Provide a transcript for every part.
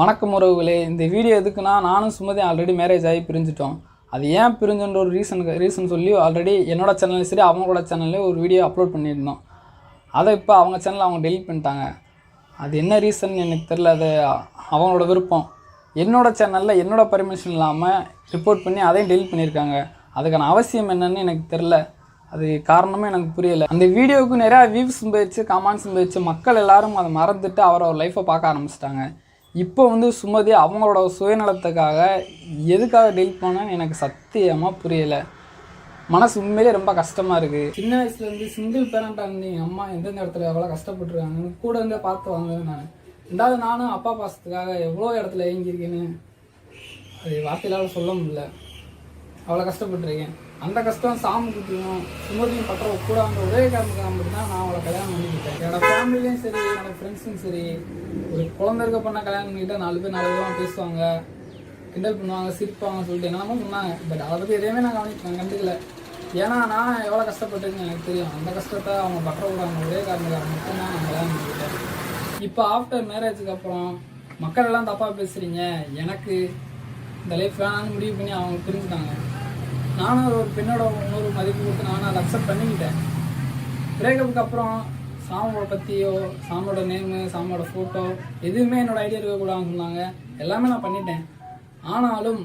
வணக்கம் உறவுகளே. இந்த வீடியோ எதுக்குன்னா நானும் சுமதி ஆல்ரெடி மேரேஜ் ஆகி பிரிஞ்சிட்டோம். அது ஏன் பிரிஞ்சுன்ற ஒரு ரீசனுக்கு ரீசன் சொல்லி ஆல்ரெடி என்னோட சேனல்லையும் சரி அவங்களோட சேனல்லையும் ஒரு வீடியோ அப்லோட் பண்ணியிருந்தோம். அதை இப்போ அவங்க சேனலில் அவங்க டெலிட் பண்ணிட்டாங்க. அது என்ன ரீசன் எனக்கு தெரில அது அவங்களோட விருப்பம். என்னோட சேனலில் என்னோட பர்மிஷன் இல்லாமல் ரிப்போர்ட் பண்ணி அதையும் டெலிட் பண்ணியிருக்காங்க. அதுக்கான அவசியம் என்னன்னு எனக்கு தெரில அது காரணமே எனக்கு புரியலை. அந்த வீடியோவுக்கு நிறையா வியூஸ் போயிடுச்சு கமெண்ட்ஸும் போயிடுச்சு மக்கள் எல்லாரும் அதை மறந்துட்டு அவரோட லைஃப்பை பார்க்க ஆரம்பிச்சிட்டாங்க. இப்போ வந்து சுமதி அவங்களோட சுயநலத்துக்காக எதுக்காக டீல் பண்ணான்னு எனக்கு சத்தியமாக புரியலை. மனசு உண்மையிலே ரொம்ப கஷ்டமாக இருக்குது சின்ன வயசுலேருந்து சிங்கிள் பேரண்டாக இருந்தீங்க அம்மா எந்தெந்த இடத்துல எவ்வளோ கஷ்டப்பட்டுருக்காங்கன்னு கூட இருந்தே பார்த்து வந்தேன் நான். ரெண்டாவது நானும் அப்பா பாசத்துக்காக எவ்வளோ இடத்துல ஏங்கியிருக்கேன்னு அது வார்த்தையிலால சொல்ல முடியல. அவ்வளோ கஷ்டப்பட்டிருக்கேன். அந்த கஷ்டம் சாமி குட்டியும் சுமதியும் பற்ற கூட அந்த ஒரே காரணத்துக்காக மட்டும்தான் நான் அவளை கல்யாணம் பண்ணிக்கிட்டேன். என்னோட ஃபேமிலியும் சரி என்னோட ஃப்ரெண்ட்ஸும் சரி ஒரு குழந்தை இருக்க பண்ண கல்யாணம் பண்ணிக்கிட்டா நாலு பேர் நாலு பேரும் பேசுவாங்க. கிண்டல் பண்ணுவாங்க சிரிப்பாங்க சொல்லிட்டு என்னென்னமோ சொன்னாங்க. பட் அதை பற்றி எதையுமே நான் கவனிக்க கண்டுக்கல. ஏன்னா நான் எவ்வளோ கஷ்டப்பட்டிருக்கேன் எனக்கு தெரியும். அந்த கஷ்டத்தை அவங்க பற்ற விடாங்க ஒரே காரணத்துக்காக மட்டும்தான் நான் கல்யாணம் பண்ணிக்கிட்டேன். இப்போ ஆஃப்டர் மேரேஜுக்கு அப்புறம் மக்கள் எல்லாம் தப்பாக பேசுகிறீங்க எனக்கு இந்த லைஃப் வேணாம்னு முடிவு பண்ணி அவங்க பிரிஞ்சுட்டாங்க. நானும் ஒரு பெண்ணோட இன்னொரு மதிப்பு கொடுத்து நானும் அதை அக்செப்ட் பண்ணிக்கிட்டேன். பிரேக்கப்புக்கு அப்புறம் சாமோட பற்றியோ சாமோட நேமு சாமோட ஃபோட்டோ எதுவுமே என்னோட ஐடியா இருக்கக்கூடாதுன்னு சொன்னாங்க. எல்லாமே நான் பண்ணிட்டேன். ஆனாலும்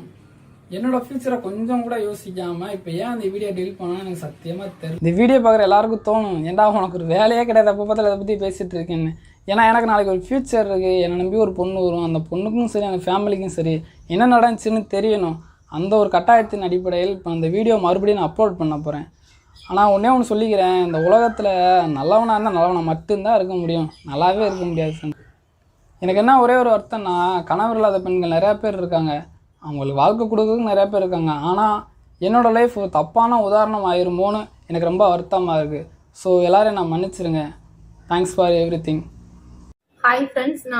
என்னோட ஃபியூச்சரை கொஞ்சம் கூட யோசிக்காம இப்போ ஏன் அந்த வீடியோ டெலிட் பண்ணா எனக்கு சத்தியமாக தெரியும் இந்த வீடியோ பார்க்குற எல்லாருக்கும் தோணும். ஏன்டா உனக்கு ஒரு வேலையே கிடையாது. அப்போ பார்த்தால அதை பற்றி பேசிட்டு இருக்கேன்னு. ஏன்னா எனக்கு நாளைக்கு ஒரு ஃப்யூச்சர் இருக்குது என்னை நம்பி ஒரு பொண்ணு வரும். அந்த பொண்ணுக்கும் சரி அந்த ஃபேமிலிக்கும் சரி என்ன நடந்துச்சுன்னு தெரியணும். அந்த ஒரு கட்டாயத்தின் அடிப்படையில் இப்போ அந்த வீடியோ மறுபடியும் நான் அப்லோட் பண்ண போகிறேன் ஆனால் ஒன்றே ஒன்று சொல்லிக்கிறேன். இந்த உலகத்தில் நல்லவனாக இருந்தால் நல்லவனாக மட்டும்தான் இருக்க முடியும். நல்லாவே இருக்க முடியாது எனக்கு என்ன ஒரே ஒரு வருத்தம்னா கணவர் இல்லாத பெண்கள் நிறையா பேர் இருக்காங்க. அவங்களுக்கு வாழ்க்கை கொடுக்கறதுக்கு நிறையா பேர் இருக்காங்க. ஆனால் என்னோடய லைஃப் தப்பான உதாரணம் ஆயிருமோன்னு எனக்கு ரொம்ப வருத்தமாக இருக்குது ஸோ எல்லோரையும் நான் மன்னிச்சிருங்க. Thanks for everything hi friends நான்